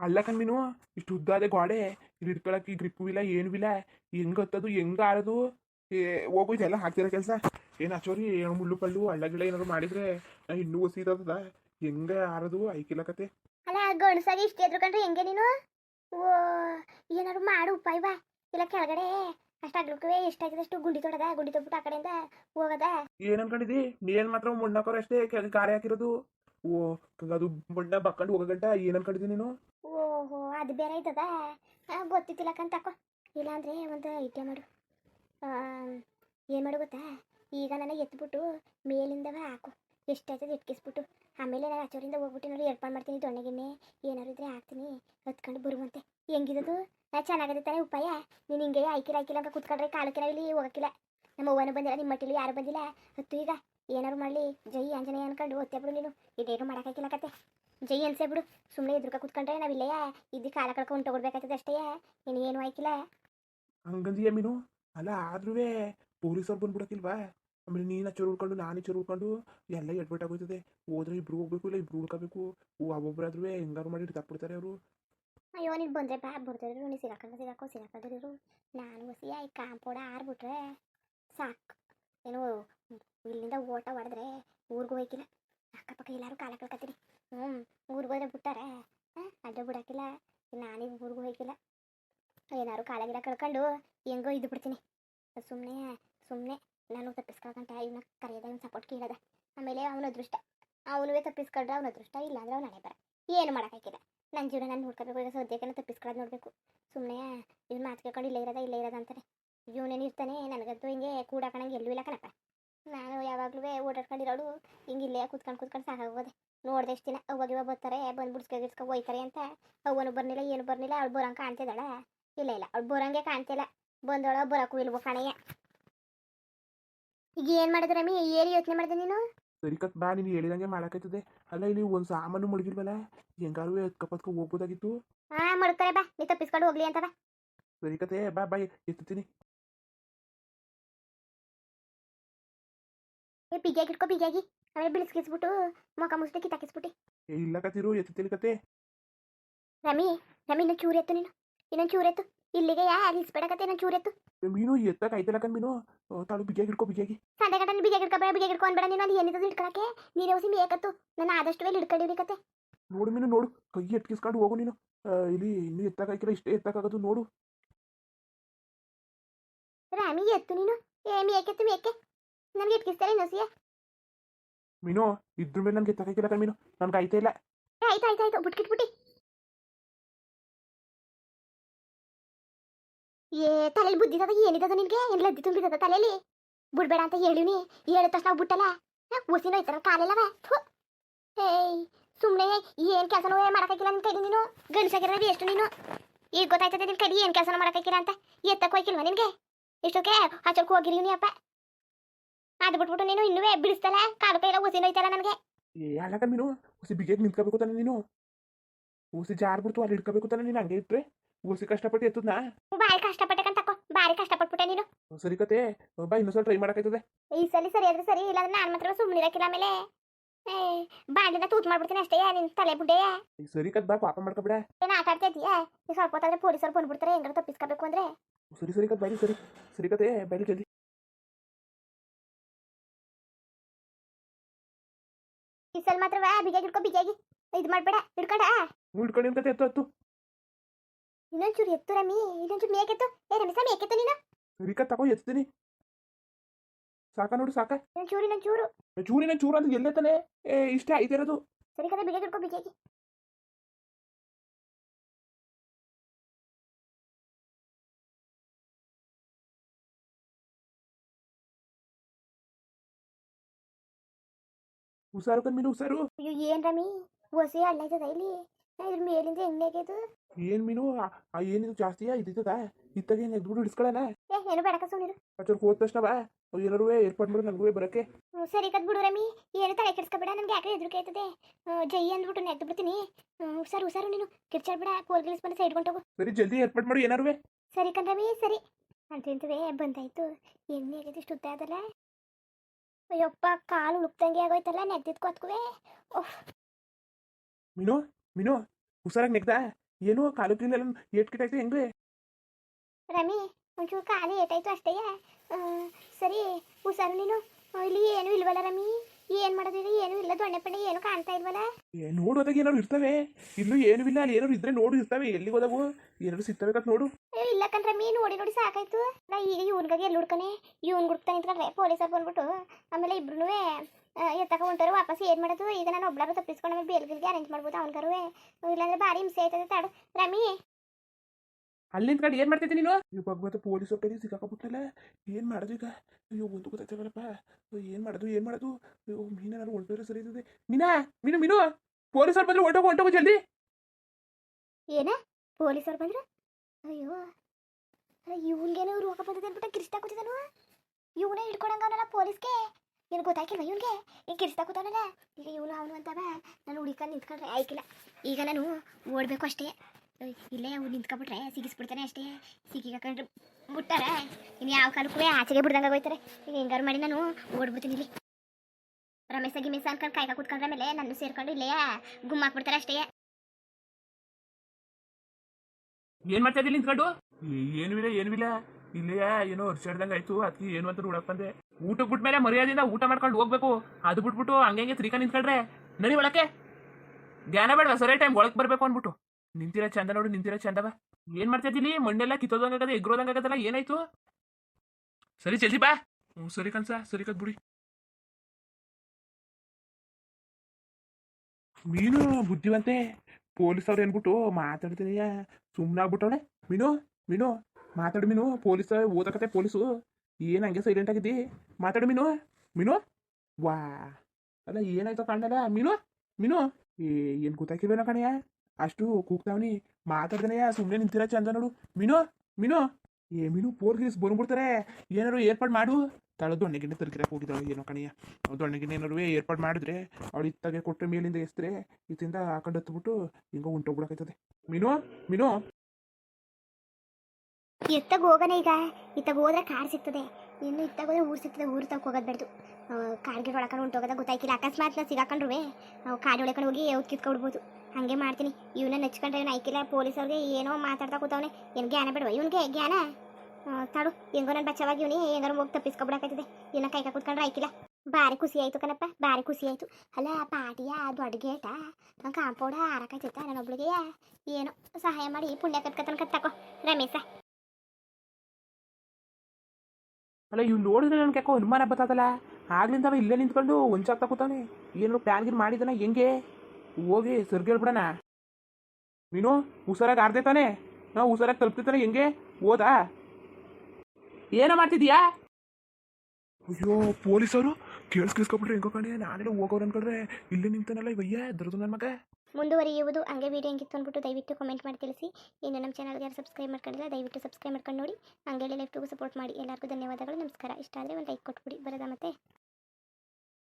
ಅಲ್ಲ ಕಣ್ ಮೀನು ಇಷ್ಟು ಉದ್ದಾದೆ ಗೋಡೆ ಇಲ್ಲಿ ಇಟ್ಕೊಳಕ್ಕೆ ಗ್ರಿಪ್ಪು ಇಲ್ಲ ಏನೂ ಇಲ್ಲ ಹೆಂಗ್ ಹತ್ತದು ಹೆಂಗ್ ಆಡೋದು ಏ ಹೋಗು ಇದೆಲ್ಲ ಹಾಕ್ತಿರೋ ಕೆಲಸ. ಏನು ಹಚ್ಚೋರಿ ಏನು ಮುಳ್ಳು ಪಳ್ಳು ಹಳ್ಳ ಏನಾದ್ರು ಮಾಡಿದ್ರೆ ಇನ್ನೂ ಹೊಸಿದದ ಹೆಂಗ ಆರೋದು ಐಕಿಲ್ಲ ಕತೆ ಅಲ್ಲ ಗಣಸಾಗಿ ಇಷ್ಟು ಎದ್ರುಕೊಂಡ್ರೆ ಹೆಂಗೆ ನೀನು? ಓ ಏನಾದ್ರು ಮಾಡು ಉಪಾಯ ಬಾ ಇಲ್ಲ ಕೆಳಗಡೆ ಅಷ್ಟು ಅಗ್ಲಕ್ಕೂ ಎಷ್ಟಾಗಿದೆ ಅಷ್ಟು ಗುಂಡಿ ತೊಡದ ಗುಂಡಿ ತೊಡ್ಬಿಟ್ಟು ಆ ಕಡೆಯಿಂದ ಹೋಗದ. ಏನ್ ಅನ್ಕೊಂಡಿದ್ದಿ ನೀನ್ ಮಾತ್ರ ಮಣ್ಣಾಕೋರ್ ಅಷ್ಟೇ ಕೆಳಗೆ ಕಾರ್ಯ ಹಾಕಿರೋದು? ಓ, ಅದು ಬಣ್ಣ ಬಕ್ಕೊಂಡು ಹೋಗೋ ಗಂಟ ಏನ್ ನೀನು? ಓಹೋ, ಅದು ಬೇರೆ ಐತದ ಗೊತ್ತಿತ್ತಿಲ್ಲ ಅಕ್ಕ ಇಲ್ಲಾಂದ್ರೆ ಒಂದು ಐಟೆ ಮಾಡು. ಏನ್ ಮಾಡು ಗೊತ್ತಾ? ಈಗ ನನಗೆ ಎತ್ಬಿಟ್ಟು ಮೇಲಿಂದವ ಹಾಕು. ಎಷ್ಟಾಯ್ತದೆ ಇಟ್ಕಿಸ್ಬಿಟ್ಟು ಆಮೇಲೆ ನಾನು ಅಚೋರಿಂದ ಹೋಗ್ಬಿಟ್ಟು ನೋಡಿ, ಏರ್ಪಾಡು ಮಾಡ್ತೀನಿ ದೊಣ್ಣೆಗಿನ್ನೆ ಏನಾರು ಇದ್ರೆ ಹಾಕ್ತೀನಿ, ಹತ್ಕೊಂಡು ಬರುವಂತೆ. ಹೆಂಗಿದದು? ನಾ ಚೆನ್ನಾಗದೆ ತಾನೇ ಉಪಾಯ. ನೀನು ಹಿಂಗೆ ಆಯ್ಕಿಲ್ಲ ಆಯ್ಕಿಲ್ಲ ಅಂತ ಕುತ್ಕೊಂಡ್ರೆ ಕಾಲಕ್ಕೆ ಇಲ್ಲಿ ಹೋಗಕ್ಕಿಲ್ಲ. ನಮ್ಮ ಅವ್ವನೂ ಬಂದಿಲ್ಲ ನಿಮ್ಮ ಮಟ್ಟಿಲಿ ಯಾರು ಬಂದಿಲ್ಲ. ಹತ್ತು ಈಗ. ಏನಾರು ಮಾಡಲಿ? ಜೈ ಆಂಜನೇಯ ಅನ್ಕೊಂಡು ಒತ್ತೆ ಬಿಡು ನೀನು. ಇದೇನು ಮಾಡೋಕ್ಕಾಗಿಲ್ಲ ಕತೆ. ಜೈ ಅನ್ಸೇ ಬಿಡು. ಸುಮ್ಮನೆ ಎದುರುಕ ಕುತ್ಕೊಂಡ್ರೆ ನಾವಿಲ್ಲೇ ಇದ್ದು ಕಾಲ ಕಳ್ಕೊಂಡು ತಗೊಳ್ಬೇಕಾಗ್ತದೆ ಅಷ್ಟೇ ನೀನು ಏನು ಆಯ್ಕಿಲ್ಲ? ಹಂಗಂದಿಯ ಮೀನು? ಅಲ್ಲ ಆದ್ರೂ ಪೊಲೀಸವ್ರು ಬಂದ್ಬಿಡಕ್ಕಿಲ್ವಾ? ಆಮೇಲೆ ನೀನು ಚೂರು ಉಳ್ಕೊಂಡು ನಾನು ಚೂರು ಉಳ್ಕೊಂಡು ಎಲ್ಲ ಎಡ್ಬಿಟ್ ಆಗೋಯ್ತದೆ. ಹೋದ್ರೆ ಇಬ್ರು ಹೋಗ್ಬೇಕು ಇಲ್ಲ ಇಬ್ರು ಉಳ್ಕೋಬೇಕು? ಒಬ್ಬೊಬ್ಬರಾದ್ರೂ ಹೆಂಗಾರು ಮಾಡಿ ತಪ್ಪಿಡ್ತಾರೆ ಅವರು. ಅಯ್ಯೋ ನೀನು ಬಂದರೆ ಬಾ ಬರ್ತಾರೆ ನೀನು ಸಿಗಾಕೊಂಡು ಸಿಗಾಕೋ ಸಿಗಾಕೊಂಡಿರು ನಾನು ಹೊಸಿ ಈ ಕಾಂಪೌಡ ಆರ್ಬಿಟ್ರೆ ಸಾಕು. ಏನು ಇಲ್ಲಿಂದ ಓಟ ಹೊಡೆದ್ರೆ ಊರಿಗೆ ಹೋಯ್ಕಿಲ್ಲ ಅಕ್ಕಪಕ್ಕ ಎಲ್ಲರೂ ಕಾಲ ಕಳ್ಕತ್ತೀನಿ. ಹ್ಞೂ ಊರಿಗೆ ಹೋದ್ರೆ ಬಿಟ್ಟಾರೆ ಅಡ್ಡ ಬಿಡಾಕಿಲ್ಲ ನಾನೀಗ ಊರಿಗೆ ಹೋಯ್ಕಿಲ್ಲ ಏನಾರು ಕಾಲ ಗಿಡ ಕಳ್ಕೊಂಡು ಹೆಂಗೋ ಇದ್ದು ಬಿಡ್ತೀನಿ. ಸುಮ್ಮನೆ ಸುಮ್ಮನೆ ನಾನು ತಪ್ಪಿಸ್ಕೊಳಕಂತ ಇವನ್ನ ಕರೆಯೋದ, ಇವ್ನ ಸಪೋರ್ಟ್ ಕೇಳದ. ಆಮೇಲೆ ಅವನ ಅದೃಷ್ಟ. ಅವನುವೇ ತಪ್ಪಿಸ್ಕೊಂಡ್ರೆ ಅವನ ಅದೃಷ್ಟ, ಇಲ್ಲಾಂದ್ರೆ ಅವ್ನು ಹಣೆ ಬರ. ಏನು ಮಾಡೋಕ್ಕಾಗಿಲ್ಲ ನನ್ನ ಜೀವನ ನಾನು ನೋಡ್ಕೋಬೇಕು. ಸದ್ಯಕ್ಕೆ ತಪ್ಪಿಸ್ಕೊಳ್ಳೋದು ನೋಡಬೇಕು. ಸುಮ್ಮನೆ ಇಲ್ಲಿ ಮಾತು ಕೇಳ್ಕೊಂಡು ಇಲ್ಲೇ ಇರೋದ ಇಲ್ಲೇ ಇರೋದ ಅಂತಾರೆ ಇವನೇನು ಇರ್ತಾನೆ, ನನಗಂತೂ ಹಿಂಗೆ ಕೂಡಾಕಣಂಗೆ ಎಲ್ಲೂ ಇಲ್ಲ ಕಣಪ್ಪ ನಾನು ಯಾವಾಗಲೂ ಓಡಾಡ್ಕೊಂಡಿರೋಳು ಹಿಂಗೆ ಇಲ್ಲೇ ಕೂತ್ಕೊಂಡು ಕೂತ್ಕೊಂಡು ಸಾಕಾಗೋದೆ ನೋಡ್ದೆ ಎಷ್ಟು ದಿನ ಅವಾಗ ಇವಾಗ ಬರ್ತಾರೆ ಬಂದು ಬಿಡ್ಸ್ಕೊ ಗಿಡ್ಸ್ಕೊ ಹೋಯ್ತಾರೆ ಅಂತ. ಅವನು ಬರ್ನಿಲ್ಲ ಏನು ಬರ್ನಿಲ್ಲ ಅವ್ಳು ಬರೋಂಗೆ ಕಾಣ್ತಿದ್ದಾಳ. ಇಲ್ಲ ಇಲ್ಲ ಅವ್ಳು ಬರೋಂಗೆ ಕಾಣ್ತಿಲ್ಲ. ಬಂದವಳ ಬರೋಕ್ಕೂ ಇಲ್ವೋ ಕಣಯ್ಯ ಈಗ ಏನು ಮಾಡಿದ್ರೆ ರಮಿ? ಏನು ಯೋಚನೆ ಮಾಡಿದೆ ನೀನು? ಸರಿಕತ್ ಬಾ ನೀನು ಹೇಳಿದಂಗೆ ಮಾಡಕೈತದೆ. ಅಲ್ಲ ಇಲ್ಲಿ ಒಂದು ಸಾಮಾನು ಮುಳುಗಿಲ್ವಲ್ಲ? ಹೆಂಗಾರು ಎತ್ಕಪತ್ಕ ಹೋಗ್ಬೋದಾಗಿತ್ತು? ಹಾ ಮಾಡ್ತಾರೆ ಬಾ. ನೀ ತಪ್ಪಿಸ್ಕೊಂಡು ಹೋಗ್ಲಿ ಅಂತ ಬಾ. ಸರಿಕತೆ ಬಾ ಬಾ ಎತ್ತೀನಿ ಏ ಬಿಗಿಯಾಗಿ ಇಟ್ಕೋ ಬಿಗಿಯಾಗಿ. ಬಿಳಿಸ್ಕಿಸ್ಬಿಟ್ಟು ಮುಖ ಮುಸ್ಲಿ ಕಿತ್ತಾಕಿಸ್ಬಿಟ್ಟು ಏ ಇಲ್ಲ ಕತಿರು ಎತ್ತೀನಿ ಕತೆ ರಮಿ ರಮಿ ಇನ್ನೊಂದು ಚೂರು ಎತ್ತು ನೀನು. ಇನ್ನೊಂದು ಚೂರು ಎತ್ತು. ಇಲ್ಲಿಗೆ ಯಾ ಇಳಿಸ್ಬೇಡಕತ್ತೆ ಇನ್ನೊಂದು ಚೂರು ಎತ್ತು. ಮೀನು ಎತ್ತಕ್ಕೆ ಆಯ್ತಲ್ಲ ಕಣ್ ಮೀನು. ತಾಳು ಬಿಗಿಯಾಗಿ ಹಿಡ್ಕೊ ಬಿಗಿಯಾಗಿ. ಸಂಡೆ ಗಂಟೆ ಬಿಗಿಯಾಗಿ ಇಟ್ಕೊಬೇಡ ಬಿಗಿಯಾಗಿ ಅನ್ಬೇಡ ನೀನು. ಅಲ್ಲಿ ಏನಿದ್ದು ಹಿಡ್ಕೊಳಕ್ಕೆ? ನೀನು ಹೊಸಿ ಮೇಕತ್ತು ನಾನು ಆದಷ್ಟು ವೇಲೆ ಹಿಡ್ಕೊಂಡಿರಿ ಕತೆ ನೋಡು ಮೀನು ನೋಡು. ಕೈ ಎಟ್ಕಿಸ್ಕೊಂಡು ಹೋಗು ನೀನು. ಇಲ್ಲಿ ಇನ್ನೂ ಎತ್ತಕ್ಕಾಯ್ಕಿಲ್ಲ ಇಷ್ಟೇ ಎತ್ತಕ್ಕಾಗದು ನೋಡು. ರಾಮಿ ಎತ್ತು ನೀನು. ಏ ಮೇಕೆತ್ತು ಮೇಕೆ ನನಗೆ ಇಟ್ಕಿಸ್ತಾರೆ ನಸಿಯ. ಮೀನು, ಇದ್ರ ಮೇಲೆ ನನ್ಗೆ ತಗೋಕಿಲ್ಲ ಕಣ್ ಮೀನು. ನನ್ಗೆ ಆಯ್ತಾ ಇಲ್ಲ. ಆಯ್ತು ಆಯ್ತು ಆಯ್ತು. ಬಿಟ್ಕಿಟ್ಬಿಟ್ಟಿ ಏ ತಲೆಯಲ್ಲಿ ಬುದ್ಧಿದದ ಏನಿದದ ನಿನಗೆ? ಏನು ಲದ್ದಿ ತುಂಬಿದದ ತಲೆಯಲ್ಲಿ ಬಿಡ್ಬೇಡ ಅಂತ ಹೇಳಿನಿ ಹೇಳಿದ ತಕ್ಷಣ ಬಿಟ್ಟಲ್ಲ. ಉಸಿನ ಹೋಯ್ತಾರ ಕಾಲೆಲ್ಲವ. ಏಯ್ ಸುಮ್ಮನೆ ಏನ್ ಕೆಲಸನೂ ಮಾಡೋಕ್ಕಾಗಿಲ್ಲ ನಿನ್ ಕೈಲಿ ನೀನು? ಗಂಡಸಾಗಿರೋದು ಎಷ್ಟು ನೀನು? ಈಗ ಗೊತ್ತಾಯ್ತದೆ ನಿನ್ ಕೈಲಿ ಏನ್ ಕೆಲಸನೂ ಮಾಡೋಕ್ಕಾಗಿಲ್ಲ ಅಂತ. ಎತ್ತಕ್ಕೆ ಹೋಯ್ಕಿಲ್ವ ನಿನಗೆ? ಇಷ್ಟಕ್ಕೆ ಹಚ್ಚಕ್ಕೆ ಹೋಗಿರಿ ಅಪ್ಪ. ಅದು ಬಿಟ್ಬಿಟ್ಟು ನೀನು ಇನ್ನೂ ಬಿಡಿಸ್ತಲ್ಲ? ಕೈಲ ಉಸಿನ ಐತಲ್ಲ ನನಗೆ? ಏ ಅಲ್ಲ ಮೀನು ಹುಸಿ ಬಿಗಿಯಾಗಿ ನಿಂತ್ಕೋಬೇಕು ತಾನೆ ನೀನು. ಹುಸಿ ಜಾರ್ ಬಿಡ್ತು ಅಲ್ಲಿ ಇಟ್ಕೋಬೇಕು ತಾನೆ ನೀನು ಹಂಗೆ ಇಟ್ರೆ. ಹುಸಿ ಕಷ್ಟಪಟ್ಟು ಎತ್ತದ್ನಾ? ಬಾರಿ ಕಷ್ಟಪಟ್ಟೆ ತಕೋ ಬಾರಿ ಕಷ್ಟಪಟ್ಬಿಟ್ಟೆ ನೀನು. ಸರಿ ಕತೆ. ಬಾ ಇನ್ನೊಂದ್ಸಲ ಟ್ರೈ ಮಾಡಕ್ಕಾಯ್ತದೆ ಈ ಸಲ ಸರಿ ಆದ್ರೆ ಸರಿ ಇಲ್ಲ ನಾನು ಮಾತ್ರ ಸುಮ್ಮನೆ ಇರಕ್ಕಿಲ್ಲ ಆಮೇಲೆ. ಏ ಬಾಂಡಿನ ತೂತ್ ಮಾಡ್ಬಿಡ್ತೀನಿ ಅಷ್ಟೇ ನಿನ್ ತಲೆ ಬುಡ್ಡೆ. ಈ ಸರಿ ಕತ್ ಬಾ ಪಾಪ ಮಾಡ್ಕೊಬೇಡ. ಏನ್ ಆಟ ಆಡ್ತಾ ಇದೀಯ ಸ್ವಲ್ಪ ಹೊತ್ತಾದ್ರೆ ಪೊಲೀಸರು ಬಂದ್ಬಿಡ್ತಾರೆ ಹೆಂಗಾರು ತಪ್ಪಿಸ್ಕೋಬೇಕು ಅಂದ್ರೆ. ಸರಿ ಸರಿ ಕತ್ ಬಾಯ್ಲಿ ಸರಿ ಸರಿ ಕತೆ ಬಾಯ್ಲಿ ಜಲ್ದಿ. ಈ ಸಲ ಮಾತ್ರ ಬಿಗಿಯಾಗಿ ಹಿಡ್ಕೊ ಬಿಗಿಯಾಗಿ. ಇದು ಮಾಡ್ಬೇಡ ಹಿಡ್ಕೊಂಡ. ಇಟ್ಕೊಂಡು ಕತೆ ಎತ್ತು ಹತ್ತು ಇನ್ನೊಂಚೂರು ಎತ್ತು ರಮಿ ಇನ್ನೊಂಚೂರು ಮೇಕೆತ್ತು ಏ ರಮಿ ಸಾ ಮೇಕೆತ್ತು ನೀನು. ರಿಕ ತಗೋ ಎತ್ತೀನಿ. ಸಾಕ ನೋಡು ಸಾಕ. ಇನ್ನೊಂಚೂರು ಇನ್ನೊಂಚೂರು. ಚೂರಿನ ಚೂರು ಅಂದ್ರೆ ಎಲ್ಲೇ ತಾನೆ? ಏ ಇಷ್ಟೇ ಐತಿರೋದು ಸರಿ ಕತೆ ಬಿಗಿಯಾಗಿ ಹಿಡ್ಕೊ ಬಿಗಿಯಾಗಿ. ಹುಷಾರು ಕಣ್ ಮೀನು ಹುಷಾರು? ಅಯ್ಯೋ ಏನ್ ರಮಿ? ಹೊಸಿ ಅಲ್ಲಾಯ್ತದ ಇಲ್ಲಿ? ಇದ್ರ ಮೇಲಿಂದ ಇದು ಏನ್ ಮೀನು? ಆ- ಏನಿದು ಜಾಸ್ತಿಯಾ ಇದ್ದಿದ್ದದ ಇತ್ತಾಗ ಏನು ಎದ್ಬಿಟ್ಟು ಹಿಡಿಸ್ಕೊಳ್ಳೋಣ ಏ ಏನು ಬೇಡಕ ಸುಮ್ಮನಿರು ಅಚ್ಚರ್ ಹೋದ ತಕ್ಷಣ ಬಾ. ಏನಾರು ಏರ್ಪೋರ್ಟ್ ಮಾಡಿ ನನಗೂ ಬರಕ್ಕೆ. ಹ್ಮ್, ಸರಿ ಕದ್ ಬಿಡು ರಮಿ. ಏನು ತಲೆ ಕೆಡ್ಸ್ಕೊಬೇಡ ನನ್ಗೆ ಯಾಕೆ ಎದುರು ಹ್ಮ್, ಜೈ ಅಂದ್ಬಿಟ್ಟು ನೆಗ್ದು ಬಿಡ್ತೀನಿ. ಹುಷಾರು ಹುಷಾರು ನೀನು. ಕಿರ್ಚಾಡ್ಬೇಡ ಕೋಲ್ ಗಿಲ್ಸ್ ಬಂದು ಸೈಡ್ ಕೊಂಡೋಗು ಸರಿ ಜಲ್ದಿ ಏರ್ಪೋರ್ಟ್ ಮಾಡು ಏನಾರು ಸರಿ ಕಣ್ ರಮಿ ಸರಿ. ಅಂತಿಂತವೇ ಬಂದಾಯ್ತು. ಎಣ್ಣೆ ಆಗೈತೆ ಇಷ್ಟು ಉದ್ದ ಅದಲ್ಲ ಅಯ್ಯಪ್ಪ ಕಾಲು ಉಳುಕ್ದಂಗೆ ಆಗೋಯ್ತಲ್ಲ ನೆಗ್ದಿದ್ ಕೊತ್ಕುವೆ ಓಹ್. ಮೀನು ಮೀನು ಹುಷಾರಾಗಿ ನೆಗ್ದ. ಏನು ಕಾಲು ಕೀಲೆಲ್ಲ ಏಟ್ ಕಿಟಾಯ್ತು ಹೆಂಗೆ ರಮಿ ಒಂಚೂರು ಕಾಲು ಏಟಾಯ್ತು ಅಷ್ಟೇ. ಸರಿ ಹುಷಾರು ನೀನು. ಇಲ್ಲಿ ಏನು ಇಲ್ವಲ್ಲ ರಮಿ? ಏನು ಮಾಡೋದಿದೆ? ಏನು ಇಲ್ಲ ದೊಣ್ಣೆ ಪಣ್ಣೆ ಏನು ಕಾಣ್ತಾ ಇಲ್ವಲ್ಲ? ನೋಡೋದಾಗ ಏನಾದ್ರು ಇರ್ತವೆ. ಇಲ್ಲೂ ಏನು ಇಲ್ಲ ಅಲ್ಲಿ ಏನಾದ್ರು ಇದ್ರೆ ನೋಡು ಇರ್ತವೆ. ಎಲ್ಲಿ ಹೋದವು? ಏನಾದ್ರು ಸಿಗ್ತವೆ ಕತ್ ನೋಡು. ಇಲ್ಲ ಕಣ್ರೆ ಮೀನ್ ನೋಡಿ ನೋಡಿ ಸಾಕಾಯ್ತು. ನಾ ಈಗ ಇವನ್ಗಾಗಿ ಎಲ್ಲಿ ಹುಡ್ಕನೆ ಇವನ್ ಹುಡ್ಕ್ತಾ ನಿಂತ್ಕೊಂಡ್ರೆ ಪೊಲೀಸರು ಬಂದ್ಬಿಟ್ಟು ಆಮೇಲೆ ಇಬ್ರು ಎತ್ತಕ ಹೊಂಟರು ವಾಪಸ್ ಏನ್ ಮಾಡೋದು? ಈಗ ನಾನು ಒಬ್ಬಳ ತಪ್ಪಿಸ್ಕೊಂಡು ಬೇಲ್ಗಿಲ್ಗೆ ಅರೇಂಜ್ ಮಾಡ್ಬೋದು ಕರುವೆ ಇಲ್ಲಾಂದ್ರೆ ಭಾರಿ ಹಿಂಸೆ ಆಯ್ತದೆ ತಾಡು. ರಮಿ ಅಲ್ಲಿ ಕಡೆ ಏನು ಮಾಡ್ತಿದ್ದೆ ನೀನು? ಇವಾಗ ಮತ್ತೆ ಪೊಲೀಸ್ ಕೈಲಿ ಸಿಕ್ಕಾಕೊಬಿಟ್ಟಲ್ಲ ಏನು ಮಾಡೋದು ಈಗ? ಅಯ್ಯೋ ಒಂದು ಗೊತ್ತಾಯ್ತಲ್ಲಪ್ಪ ಏನು ಮಾಡೋದು ಏನು ಮಾಡೋದು? ಅಯ್ಯೋ ಮೀನಾರು ಹೊಂಟೋದ್ರೆ ಸರಿ ಇರ್ತದೆ. ಮೀನಾ ಮೀನು ಮೀನು. ಪೊಲೀಸರು ಬಂದ್ರೆ ಹೊಂಟೋಗು ಹೊಂಟೋಗು ಜಲ್ದಿ. ಏನ? ಪೊಲೀಸರು ಬಂದ್ರು? ಅಯ್ಯೋ ಇವನ್ಗೇನೋ ರೋಗ ಬಂದಿದೆ ಅನ್ಬಿಟ್ಟು ಕಿರಿಸ್ತಾ ಕೂತಿದ್ದಾನು? ಇವನೇ ಹಿಡ್ಕೊಳಂಗವನಲ್ಲ ಪೊಲೀಸ್ಗೆ? ಏನು ಗೊತ್ತಾಗಿಲ್ವ ಇವನ್ಗೆ? ಈಗ ಕಿರಿಸ್ತಾ ಕೂತಾನಲ್ಲ ಈಗ ಇವನು ಅವನು ಅಂತವ. ನಾನು ಹುಡುಕಲ್ಲಿ ನಿಂತ್ಕೊಂಡ್ರೆ ಆಯ್ಕಿಲ್ಲ. ಈಗ ನಾನು ಓಡಬೇಕು ಅಷ್ಟೇ. ಇಲ್ಲೇ ಅವ್ರು ನಿಂತ್ಕೊಬಿಟ್ರೆ ಸಿಗಿಸ್ಬಿಡ್ತಾನೆ ಅಷ್ಟೇ. ಸಿಕ್ಕಿಕೊಂಡ್ರೆ ಬಿಟ್ಟಾರೆ ಇನ್ನು ಯಾವ ಕಾಲಕ್ಕೂ ಆಚೆಗೆ ಬಿಡ್ದಂಗೆ ಹೋಯ್ತಾರೆ ಈಗ ಹೆಂಗಾರು ಮಾಡಿ ನಾನು ಓಡ್ಬಿಡ್ತೀನಿ ಇಲ್ಲಿ. ರಮೇಶ ಗಿಮೇಶ ಅನ್ಕೊಂಡು ಕಾಯ್ಕ ಕೂತ್ಕೊಂಡ್ರೆ ಮೇಲೆ ನನ್ನ ಸೇರ್ಕೊಂಡು ಇಲ್ಲೇ ಗುಮ್ಮ ಹಾಕ್ಬಿಡ್ತಾರೆ ಅಷ್ಟೇ. ಏನ್ ಮಾಡ್ತಾ ಇದ್ದಿ ನಿಂತ್ಕೊಂಡು? ಏನು ಇಲ್ಲ ಏನು ಇಲ್ಲ ಇಲ್ಲೇ ಏನೋ ಸೇರ್ದಂಗ ಆಯ್ತು. ಅದಕ್ಕೆ ಏನು ಅಂತ ನೋಡಕ್ ಬಂದೆ. ಊಟಕ್ಕೆ ಬಿಟ್ಮೇಲೆ ಮರ್ಯಾದೆಯಿಂದ ಊಟ ಮಾಡ್ಕೊಂಡು ಹೋಗ್ಬೇಕು. ಅದು ಬಿಟ್ಬಿಟ್ಟು ಹಂಗೆ ತ್ರೀಕ ತ್ರಿಕ ನಿಂತ್ಕೊಂಡ್ರೆ. ನಡಿ ಒಳಕ್ಕೆ. ಧ್ಯಾನ ಬೇಡ ಸರಿ ಟೈಮ್ ಒಳಗೆ ಬರ್ಬೇಕು ಅಂದ್ಬಿಟ್ಟು. ನಿಂತಿರ ಚಂದ ನೋಡು, ನಿಂತಿರ ಚಂದವ ಏನ್ ಮಾಡ್ತಾ ಇದ್ದೀನಿ? ಮಣ್ಣೆಲ್ಲ ಕಿತ್ತೋದಂಗಾಗದ, ಎಗ್ರೋದಂಗಾಗದಲ್ಲ, ಏನಾಯ್ತು? ಸರಿ ಜಲ್ದಿ ಬಾ. ಹ್ಞೂ, ಸರಿ ಕನ್ಸ, ಸರಿ ಕದ್ ಬಿಡಿ. ಮೀನು, ಬುದ್ಧಿವಂತೆ. ಪೊಲೀಸ್ ಅವ್ರು ಏನ್ಬಿಟ್ಟು ಮಾತಾಡ್ತೀನಿ ಸುಮ್ಮನೆ ಆಗ್ಬಿಟ್ಟವಳೆ. ಮೀನು ಮೀನು, ಮಾತಾಡು ಮೀನು. ಪೊಲೀಸ್, ಓದಕತೆ ಪೊಲೀಸು. ಏನು ಹಂಗೆ ಸೈಲೆಂಟ್ ಆಗಿದ್ದಿ? ಮಾತಾಡು ಮೀನು ಮೀನು. ವಾ ಅಲ್ಲ, ಏನಾಯ್ತು ಕಾಣಲ್ಲ ಮೀನು ಮೀನು. ಏ, ಏನು ಗೊತ್ತಾಕಿಲ್ವೇನೋ ಕಣಯ್ಯ. ಅಷ್ಟು ಕೂಗ್ತಾವ್ನಿ ಮಾತಾಡ್ದನೆಯ ಸುಮ್ಮನೆ ನಿಂತಿರ ಚಂದ ನೋಡು ಮೀನು ಮೀನು. ಏ, ಮೀನು ಪೋರ್ ಗಿರಿಸ್ ಬಂದ್ಬಿಡ್ತಾರೆ. ಏನಾರು ಏರ್ಪಾಡು ಮಾಡು. ತಳ ದೊಣ್ಣೆ ಗಿಣ್ಣೆ ತರ್ಕಿರಕ್ಕೆ ಏನೋ ಕಣಿಯ ದೊಣ್ಣೆ ಗಿಣ್ಣೆ ಏನಾರು ಏರ್ಪಾಡು ಮಾಡಿದ್ರೆ ಅವಳು ಇತ್ತಾಗೆ ಕೊಟ್ಟರೆ ಮೇಲಿಂದ ಎಸ್ತ್ರೆ ಇತ್ತಿಂದ ಹಾಕೊಂಡು ಹತ್ಬಿಟ್ಟು ಹಿಂಗೋ ಉಂಟೋಗ್ಬಿಡಕೈತದೆ ಮೀನು ಮೀನು. ಎತ್ತಾಗ ಹೋಗೋಣ ಈಗ. ಇತ್ತಾಗ ಹೋದ್ರೆ ಕಾರ್ ಸಿಗ್ತದೆ. ಇನ್ನು ಇತ್ತಾಗ ಹೋದ್ರೆ ಊರು ಸಿಗ್ತದೆ. ಊರು ತಕ್ಕ ಹೋಗೋದು ಬೇಡ್ದು. ಕಾಡ್ಗೆ ಒಳಕೊಂಡು ಹೊಂಟೋಗೋದ ಗೊತ್ತಾಯ್ಕಿಲ್ಲ. ಅಕಸ್ಮಾತ್ ನಾ ಸಿಗಾಕೊಂಡ್ರುವೆ ನಾವು ಕಾರ್ ಒಳಕೊಂಡು ಹೋಗಿ ಕಿತ್ಕೊಡ್ಬೋದು ಹಾಗೆ ಮಾಡ್ತೀನಿ. ಇವನ್ನ ನೆಚ್ಕೊಂಡ್ರೆ ಇವ್ನು ಐಕಿಲ್ಲ, ಪೊಲೀಸವ್ರಿಗೆ ಏನೋ ಮಾತಾಡ್ತಾ ಕೂತವನೆ. ಏನು ಜ್ಞಾನ ಬೇಡವ? ಇವನಿಗೆ ಜ್ಞಾನ? ತಾಡು, ಹೆಂಗೋ ನನ್ನ ಬಚ್ಚವಾಗಿ ಇವನಿ ಹೆಂಗಾರು ಹೋಗಿ ತಪ್ಪಿಸ್ಕೊಬಿಡಕತ್ತಿದೆ ಇವನ್ನ ಕೈಕ ಕೂತ್ಕೊಂಡ್ರೆ ಐಕಿಲ್ಲ. ಭಾರಿ ಖುಷಿ ಆಯ್ತು ಕಣಪ್ಪ, ಭಾರಿ ಖುಷಿ ಆಯ್ತು. ಅಲ್ಲ, ಪಾಟಿಯ ದೊಡ್ಡ ಗೇಟ ನಂಗೆ ಕಾಂಪೌಡ ಆರಕೈತಿತ್ತ ನನ್ನೊಬ್ಳಿಗೆ. ಏನೋ ಸಹಾಯ ಮಾಡಿ ಪುಣ್ಯ ಕತ್ಕತನ ಕತ್ತಾಕೋ ರಮೇಶ. ಅಲ್ಲ ಇವ್ ನೋಡಿದ್ರೆ ನನ್ಗೆ ಯಾಕೋ ಅನುಮಾನ ಬರ್ತದಲ್ಲ? ಆಗ್ಲಿಂದ ಅವ ಇಲ್ಲೇ ನಿಂತ್ಕೊಂಡು ಹೊಂಚಾಗ್ತಾ ಕೂತಾನೆ ಏನೋ ಪ್ಲಾನ್ ಗಿನ್ ಮಾಡಿದನ ಹೆಂಗೆ? ಹೋಗಿ ಸರ್ ಕೇಳ್ಬಿಡಣ ನೀನು ಹುಷಾರಾಗಿ ಆಡ್ದೆ ತಾನೆ? ನಾವು ಹುಷಾರಾಗಿ ತಲುಪ್ತಿತ್ತಾನೆ ಹೆಂಗೆ? ಹೋದಾ? ಏನೋ ಮಾಡ್ತಿದ್ಯಾ ಅಯ್ಯೋ ಪೊಲೀಸರು? ಕೇಳಿಸ್ಕಿಸ್ಕೊಬಿಟ್ರೆ ಹೆಂಗೋ ಕಣೆ ನಾನೇ ಹೋಗೋರು ಅನ್ಕೊಂಡ್ರೆ ಇಲ್ಲೇ ನಿಂತಾನಲ್ಲ ಇವಯ್ಯ ದರದು ನನ್ನ ಮಗ. ಮುಂದುವರಿಯುವುದು ಹಂಗೆ ವೀಡಿಯೋ ಹೆಂಗಿತ್ತು ಅಂದ್ಬಿಟ್ಟು ದಯವಿಟ್ಟು ಕಮೆಂಟ್ ಮಾಡಿ ತಿಳಿಸಿ. ಇನ್ನು ನಮ್ಮ ಚಾನಲ್ಗೆ ಯಾರು ಸಬ್ಸ್ಕ್ರೈಬ್ ಮಾಡ್ಕೊಂಡಿಲ್ಲ ದಯವಿಟ್ಟು ಸಬ್ಸ್ಕ್ರೈಬ್ ಮಾಡ್ಕೊಂಡು ನೋಡಿ. ಹಂಗೆ ಲೈಫ್ಗೂ ಸಪೋರ್ಟ್ ಮಾಡಿ. ಎಲ್ಲರಿಗೂ ಧನ್ಯವಾದಗಳು ನಮಸ್ಕಾರ. ಇಷ್ಟ ಆದರೆ ಒಂದು ಲೈಕ್ ಕೊಟ್ಬಿಡಿ. ಬರೋದಾ ಮತ್ತೆ?